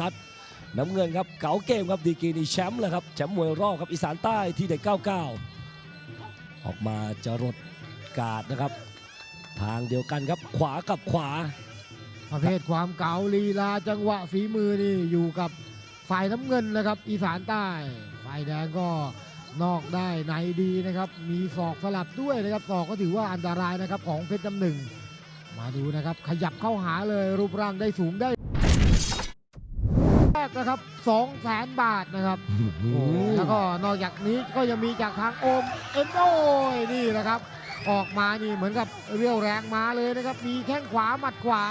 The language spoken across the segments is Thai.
พัฒน์น้ำเงินครับเก๋าเกมครับดีกีนี่แชมป์เลยครับแชมป์มวยรอบครับอีสานใต้ที่เด็ก 99 ออกมาจะรดกาดนะครับ ทางเดียวกันครับขวากับขวา ประเภทความเก๋าลีลาจังหวะฝีมือนี่อยู่กับฝ่ายน้ำเงินนะครับ อีสานใต้ฝ่ายแดงก็นอกได้ในดีนะครับ มีศอกสลับด้วยนะครับศอกก็ถือว่าอันตรายนะครับของเพชรน้ำหนึ่ง มาดูนะครับขยับเข้าหาเลยรูปร่างได้สูงได้ กนะครับ2 0 0แสนบาทนะครับ แล้วก็นอกจากนี้ก็ยังมีจากทางโอมเอ็นโอยนี่แหละครับ ออกมานี่เหมือนกับเรียวแรงมาเลยนะครับ มีแข้งขวาหมัดขวา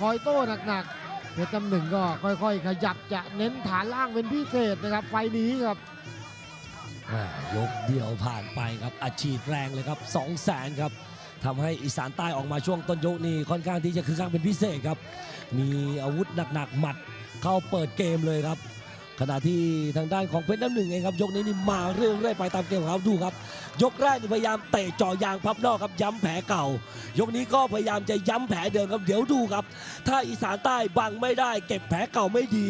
คอยโต้หนักๆเพชรน้ำหนึ่งก็ค่อยๆ ขยับจะเน้นฐานล่างเป็นพิเศษนะครับ ไฟล์นี้ครับอ่ายกเดียวผ่านไปครับอาชีพแรงเลยครับ2 0 0แสนครับทำให้อีสานใต้ออกมาช่วงต้นยกนี่ค่อนข้างที่จะคือข้างเป็นพิเศษครับ มีอาวุธหนักๆหมัด เข้าเปิดเกมเลยครับ ขณะที่ทางด้านของเพชรน้ำหนึ่งเองครับ ยกนี้นี่มาเรื่อยๆไปตามเกมของเขาดูครับ ยกแรกนี่พยายามเตะจ่อยางพับนอกครับย้ำแผลเก่า ยกนี้ก็พยายามจะย้ำแผลเดิมครับเดี๋ยวดูครับ ถ้าอีสานใต้บังไม่ได้ เก็บแผลเก่าไม่ดี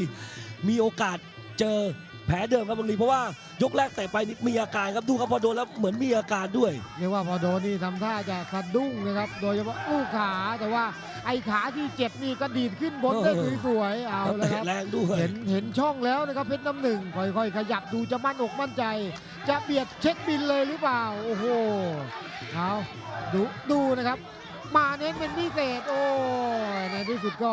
มีโอกาสเจอ แผลเดิมครับบางทีเพราะว่ายกแรกแต่ไปนี่มีอาการครับดูครับพอโดนแล้วเหมือนมีอาการด้วย เรียกว่าพอโดนนี่ทำท่าจะสะดุ้งนะครับ โดยเฉพาะลูกขาแต่ว่าไอ้ขาที่เจ็บนี่ก็ดีดขึ้นบนได้เออสวยๆเอาแล้วละคเตะรับแรงด้วยเห็นเห็นช่องแล้วนะครับเพชรน้ำหนึ่งค่อยๆ ขยับดูจะมั่นอกมั่นใจ จะเบียดเช็คบินเลยหรือเปล่าโอ้โหเอาดูดูนะครับ มาเน้นเป็นพิเศษโอ้ยในที่สุดก็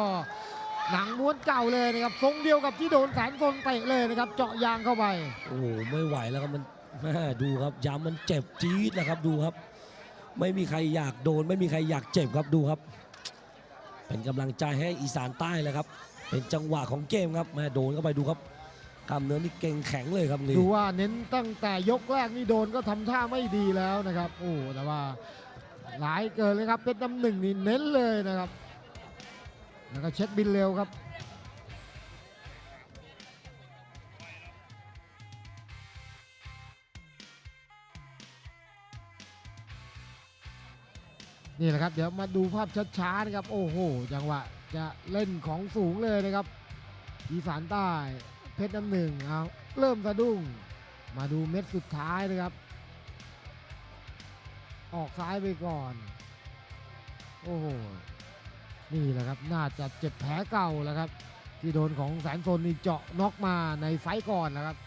หนังม้วนเก่าเลยนะครับทรงเดียวกับที่โดนแสนกลเตะเลยนะครับ เจาะยางเข้าไป โอ้โหไม่ไหวแล้วครับมันแม่ดูครับย้ำมันเจ็บจี๊ดนะครับดูครับ ไม่มีใครอยากโดน ไม่มีใครอยากเจ็บครับดูครับ เป็นกำลังใจให้อีสานใต้เลยครับ เป็นจังหวะของเกมครับแม่โดนเข้าไปดูครับกล้ามเนื้อนี่เก่งแข็งเลยครับนี่ดูว่าเน้นตั้งแต่ยกแรกนี่โดนก็ทำท่าไม่ดีแล้วนะครับ โอ้แต่ว่าหลายเกินเลยครับเพชรน้ำหนึ่งนี่เน้นเลยนะครับ แล้วก็เช็คบินเร็วครับนี่แหละครับเดี๋ยวมาดูภาพช้าๆนะครับโอ้โหจังหวะจะเล่นของสูงเลยนะครับ อีสานใต้เพชรน้ำหนึ่งเอาเริ่มสะดุ้ง มาดูเม็ดสุดท้ายนะครับ ออกซ้ายไปก่อน โอ้โห นี่แหละครับน่าจะเจ็บแผลเก่าแล้วครับ ที่โดนของแสนโซนนี่เจาะน็อกมาในไฟต์ก่อนนะครับ